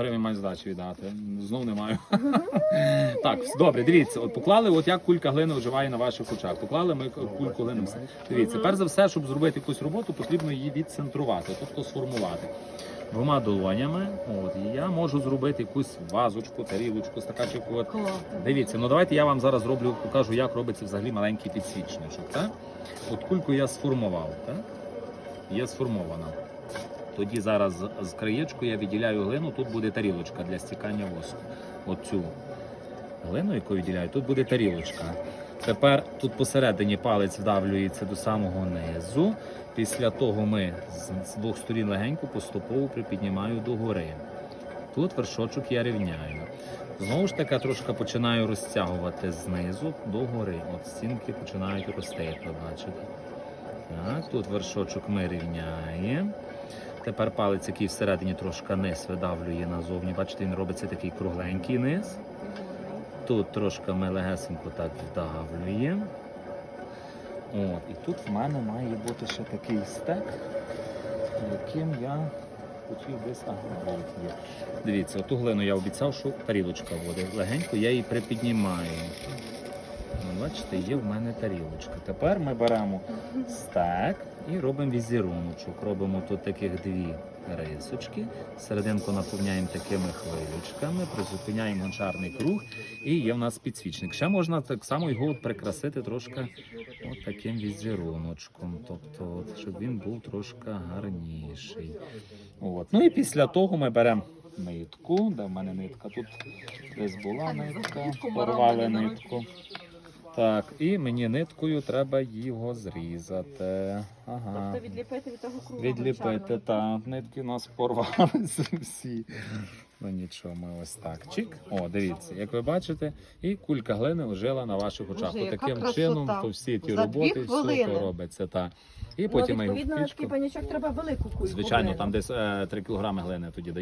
Гривень маю здачі віддати. Знов не маю. так, добре, дивіться, от поклали, от як кулька глини вживає на ваших очах. Поклали ми кульку глини. Дивіться, перш за все, щоб зробити якусь роботу, потрібно її відцентрувати, тобто сформувати. Двома долонями. От, і я можу зробити якусь вазочку, тарілочку, стаканчику. От. Дивіться, ну давайте я вам зараз роблю, покажу, як робиться взагалі маленький підсвічничок. Так? От кульку я сформував, так? Є сформована. Тоді зараз з- краєчку я відділяю глину, тут буде тарілочка для стікання воску. Оцю глину, яку відділяю, тут буде тарілочка. Тепер тут посередині палець вдавлюється до самого низу. Після того ми з, двох сторін легенько поступово припіднімаю догори. Тут вершочок я рівняю. Знову ж таки, трошки починаю розтягувати знизу до гори. От стінки починають рости, як ви бачите. Так, тут вершочок ми рівняємо. Тепер палець, який всередині трошки низ видавлює назовні. Бачите, він робиться такий кругленький низ. Тут трошки ми легесенько так вдавлюємо. От, і тут в мене має бути ще такий стек, яким я хотів десь є. Дивіться, оту глину я обіцяв, що тарілочка буде. Легенько я її припіднімаю. Бачите, є в мене тарілочка. Тепер ми беремо стек і робимо візеруночок. Робимо тут таких дві рисочки. Серединку наповняємо такими хвилючками, призупиняємо гончарний круг, і є в нас підсвічник. Ще можна так само його прикрасити трошки от таким візеруночком. Тобто, от, щоб він був трошки гарніший. От. Ну і після того ми беремо нитку. Де в мене нитка? Тут десь була нитка, порвали нитку. Так, і мені ниткою треба його зрізати. Ага. Тобто відліпити від того кругу. Відліпити, так. Нитки у нас порвалися всі. Ну нічого, ми ось так. Чик. О, дивіться, як ви бачите, і кулька глини лежала на ваших очах. Боже, яка Таким красота. чином, то всі ті За дві роботи, все хвилини. то робиться. Так. І Ну, потім його відповідно, на пічку. такий панячок треба велику кульку. Звичайно, глини. там десь е, 3 кілограми глини тоді дають.